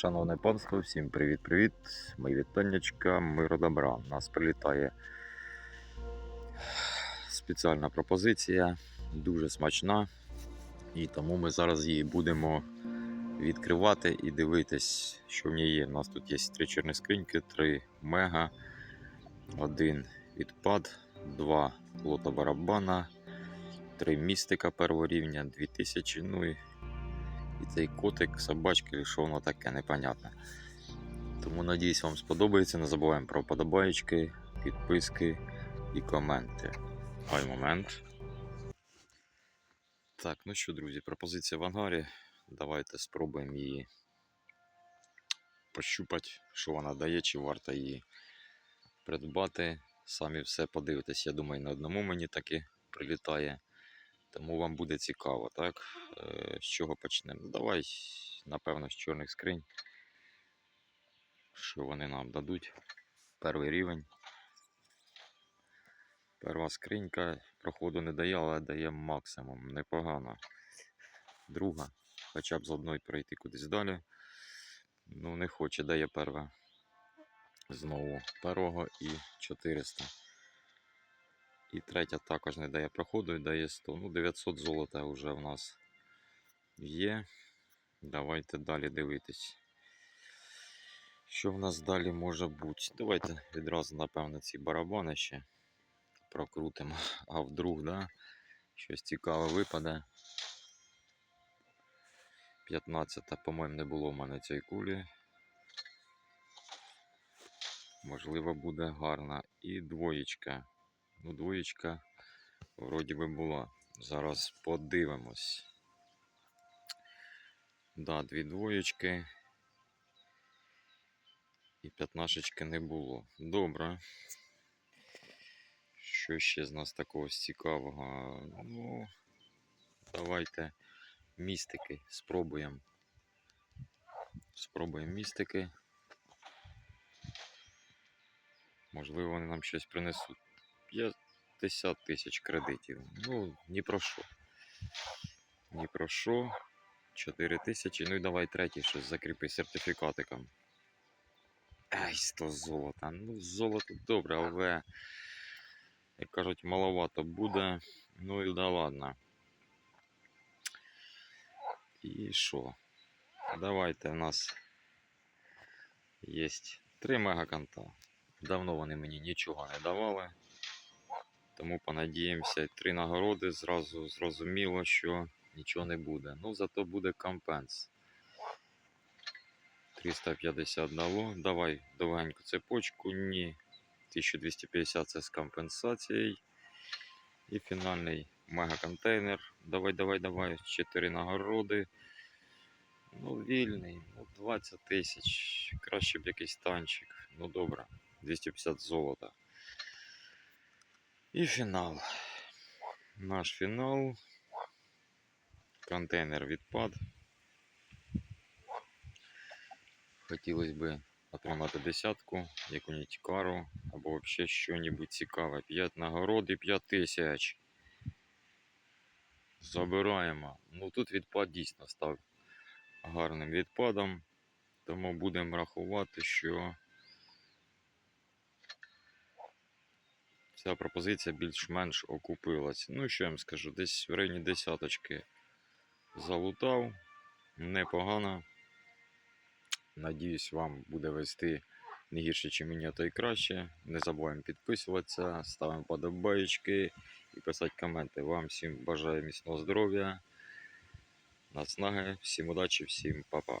Шановне панство, всім привіт-привіт. Мої вітаннячка, миру добра. У нас прилітає спеціальна пропозиція, дуже смачна. І тому ми зараз її будемо відкривати і дивитись, що в ній є. У нас тут є три чорні скриньки, три мега, один відпад, два лота барабана, три містика первого рівня, 2000, ну і і цей котик, собачки, що воно таке, непонятне. Тому надіюсь, вам сподобається. Не забуваємо про подобаєчки, підписки і коменти. Ой, момент. Так, ну що, друзі, пропозиція в ангарі. Давайте спробуємо її пощупати, що вона дає, чи варто її придбати. Самі все подивитесь. Я думаю, на одному мені таки прилітає. Тому вам буде цікаво, так? Е, З чого почнемо? Ну, Давай, напевно, з чорних скринь. Що вони нам дадуть? Перший рівень. Перша скринька проходу не дає, але дає максимум. Непогано. Друга. Хоча б з одної пройти кудись далі. Ну, не хоче, дає перша. Знову першого і 400. І третя також не дає проходу і дає 100. Ну, 900 золота вже в нас є. Давайте далі дивитись. Що в нас далі може бути? Давайте відразу, напевно, ці барабани ще прокрутимо. А вдруг, да? Щось цікаве випаде. 15-та, по-моєму, не було в мене цієї кулі. Можливо, буде гарна. І двоєчка. Ну, двоєчка вроді би була. Зараз подивимось. Да, дві двоєчки. І п'ятнашечки не було. Добре. Що ще з нас такого цікавого? Ну, давайте містики спробуємо. Спробуємо містики. Можливо, вони нам щось принесуть. 50 тисяч кредитів. Ну, ні про що. Ні про що. 4 тисячі. Ну і давай третій щось закріпи сертифікатиком. Ай, 100 золота. Ну, золото добре, але, як кажуть, маловато буде. Ну і да ладно. І що? Давайте у нас є 3 мегаканта. Давно вони мені нічого не давали. Тому понадіємося, три нагороди зразу зрозуміло, що нічого не буде. Ну, зато буде компенс. 350 дало. Давай довгеньку цепочку. Ні. 1250 це з компенсацією. І фінальний мегаконтейнер. Давай, давай, давай. 4 нагороди. Ну, вільний. Ну, 20 тисяч. Краще б якийсь танчик. Ну добре. 250 золота. І фінал. Наш фінал. Контейнер відпад. Хотілося б отримати десятку, яку-нибудь кару або взагалі що-небудь цікаве. 5 нагород і 5 тисяч. Забираємо. Ну тут відпад дійсно став гарним відпадом. Тому будемо рахувати, що ця пропозиція більш-менш окупилась. Ну, що я вам скажу, десь в районі десяточки залутав. Непогано. Надіюсь, вам буде вести не гірше, ніж мені, то й краще. Не забуваємо підписуватися, ставимо подобаєчки і писати коменти. Вам всім бажаю міцного здоров'я, наснаги, всім удачі, всім па-па.